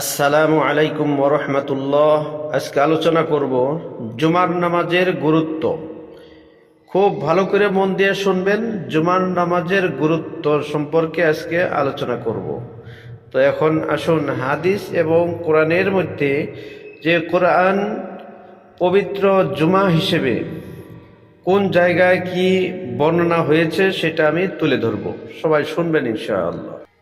আসসালামু আলাইকুম ওরহমতুল্লাহ আজকে আলোচনা করব জুমার নামাজের গুরুত্ব। খুব ভালো করে মন দিয়ে শুনবেন, জুমার নামাজের গুরুত্ব সম্পর্কে আজকে আলোচনা করব। তো এখন আসুন, হাদিস এবং কোরআনের মধ্যে যে কোরআন পবিত্র জুমা হিসেবে কোন জায়গায় কি বর্ণনা হয়েছে সেটা আমি তুলে ধরব। সবাই শুনবেন ইনশাআল্লাহ।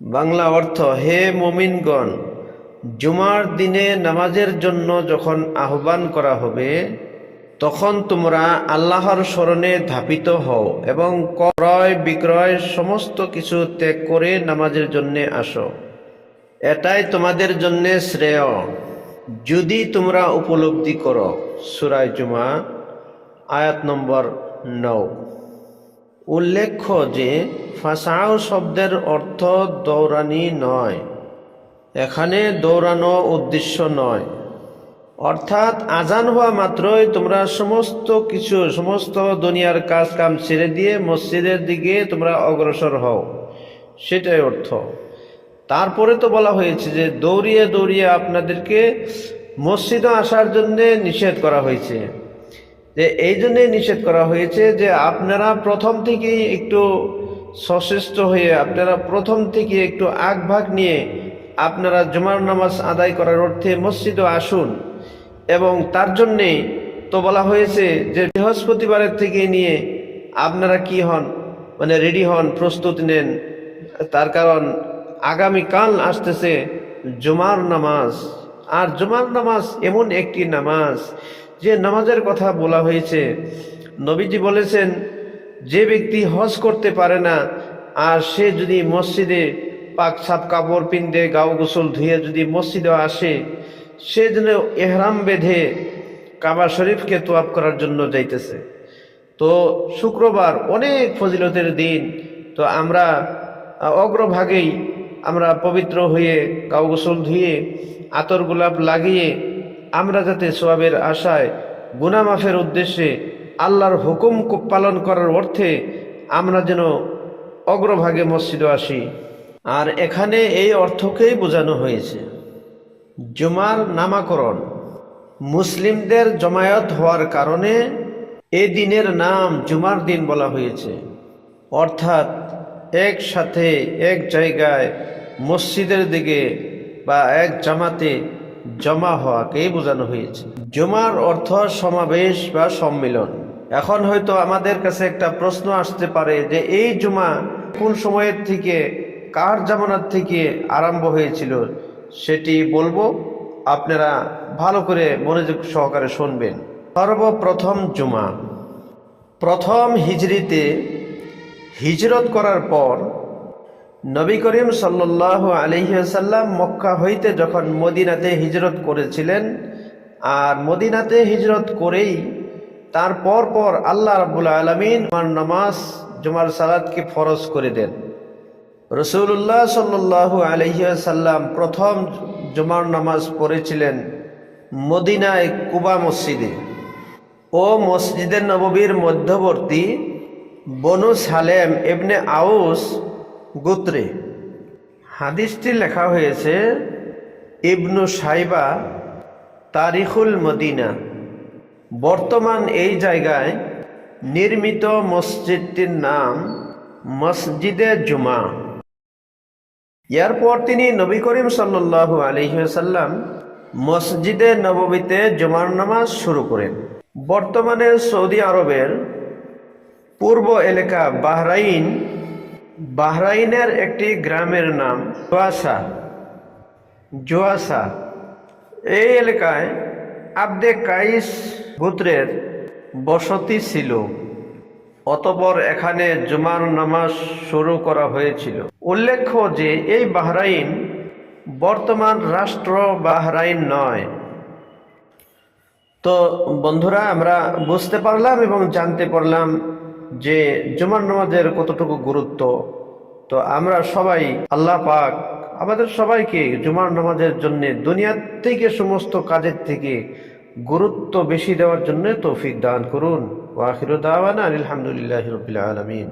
বাংলা অর্থ, হে মুমিনগণ, জুমার দিনে নামাজের জন্য যখন আহ্বান করা হবে, তখন তোমরা আল্লাহর স্মরণে ধাপিত হও এবং ক্রয় বিক্রয় সমস্ত কিছু ত্যাগ করে নামাজের জন্যে আসো। এটাই তোমাদের জন্যে শ্রেয়। যদি তোমরা উপলব্ধি করো, সুরায় জুমা আয়াত নম্বর নৌ। উল্লেখ্য যে, ফাঁসাও শব্দের অর্থ দৌড়ানি নয়, এখানে দৌড়ানো উদ্দেশ্য নয়। অর্থাৎ আজান হওয়া মাত্রই তোমরা সমস্ত কিছু, সমস্ত দুনিয়ার কাজ কাম ছেড়ে দিয়ে মসজিদের দিকে তোমরা অগ্রসর হও। সেটাই অর্থ। তারপরে তো বলা হয়েছে যে, দৌড়িয়ে দৌড়িয়ে আপনাদেরকে মসজিদে আসার জন্য নিষেধ করা হয়েছে। যে এই জন্যে নিষেধ করা হয়েছে যে আপনারা প্রথম থেকেই একটু সচেষ্ট হয়ে আপনারা প্রথম থেকে একটু আগ ভাগ নিয়ে আপনারা জুমার নামাজ আদায় করার অর্থে মসজিদে আসুন। এবং তার জন্যে তো বলা হয়েছে যে বৃহস্পতিবারের থেকে নিয়ে আপনারা কি হন মানে রেডি হন, প্রস্তুতি নেন। তার কারণ আগামীকাল আসতেছে জুমার নামাজ। আর জুমার নামাজ এমন একটি নামাজ যে নামাজের কথা বলা হয়েছে, নবীজি বলেছেন, যে ব্যক্তি হজ করতে পারে না, আর সে যদি মসজিদে পাক সাপ কাপড় পিন্দে, গাও গোসল ধুয়ে যদি মসজিদে আসে, সে যেন এহরাম বেঁধে কাবা শরীফকে তোয়াব করার জন্য যাইতেছে। তো শুক্রবার অনেক ফজিলতের দিন, তো আমরা অগ্রভাগেই আমরা পবিত্র হয়ে গাও গোসল ধুয়ে, আতর গোলাপ লাগিয়ে আমরা যাতে সোয়াবের আশায় গুনামাফের উদ্দেশ্যে আল্লাহর হুকুম পালন করার অর্থে আমরা যেন অগ্রভাগে মসজিদে আসি। আর এখানে এই অর্থকেই বোঝানো হয়েছে। জুমার নামাকরণ মুসলিমদের জমায়েত হওয়ার কারণে এ দিনের নাম জুমার দিন বলা হয়েছে। অর্থাৎ একসাথে এক জায়গায় মসজিদের দিকে বা এক জামাতে জমা হওয়াকেই বোঝানো হয়েছে। জমার অর্থ সমাবেশ বা সম্মিলন। এখন হয়তো আমাদের কাছে একটা প্রশ্ন আসতে পারে যে এই জুমা কোন সময়ের থেকে, কার জামানার থেকে আরম্ভ হয়েছিল সেটি বলব। আপনারা ভালো করে মনোযোগ সহকারে শুনবেন। সর্বপ্রথম জুমা। প্রথম হিজড়িতে হিজরত করার পর নবী করিম সাল্লাহ আলহিসাল্লাম মক্কা হইতে যখন মদিনাতে হিজরত করেছিলেন, আর মদিনাতে হিজরত করেই তার পর পর আল্লাহ রাবুল আলমিন আমার নামাজ, জুমার সালাদকে ফরজ করে দেন। রসুল্লাহ সাল্লু আলহিসাল্লাম প্রথম জুমার নামাজ পড়েছিলেন মদিনায় কুবা মসজিদে। ও মসজিদের নববীর মধ্যবর্তী বনু সালেম এবনে আউস গোত্রে। হাদিসটি লেখা হয়েছে, ইবনু সাইবা, তারিখুল মদিনা। বর্তমান এই জায়গায় নির্মিত মসজিদটির নাম মসজিদে জুমা। এরপর তিনি নবী করিম সাল্লু আলহিসাল্লাম মসজিদে নবমীতে জুমার নামাজ শুরু করেন। বর্তমানে সৌদি আরবের পূর্ব এলাকা বাহরাইন বাহরাইনের একটি গ্রামের নাম জোয়াসা। জোয়াসা, এই এলাকায় আব্দে কাইস গোত্রের বসতি ছিল। অতপর এখানে জুমার নামাজ শুরু করা হয়েছিল। উল্লেখ্য যে এই বাহরাইন বর্তমান রাষ্ট্র বাহরাইন নয়। তো বন্ধুরা, আমরা বুঝতে পারলাম এবং জানতে পারলাম যে জুমার নামাজের কতটুকু গুরুত্ব, তো আমরা সবাই আল্লাহ পাক আমাদের সবাইকে জুমার নামাজের জন্য দুনিয়ার থেকে সমস্ত কাজের থেকে গুরুত্ব বেশি দেওয়ার জন্য তৌফিক দান করুন। ওয়াখির দাওয়ানা আলহামদুলিল্লাহ রবিল আলমিন।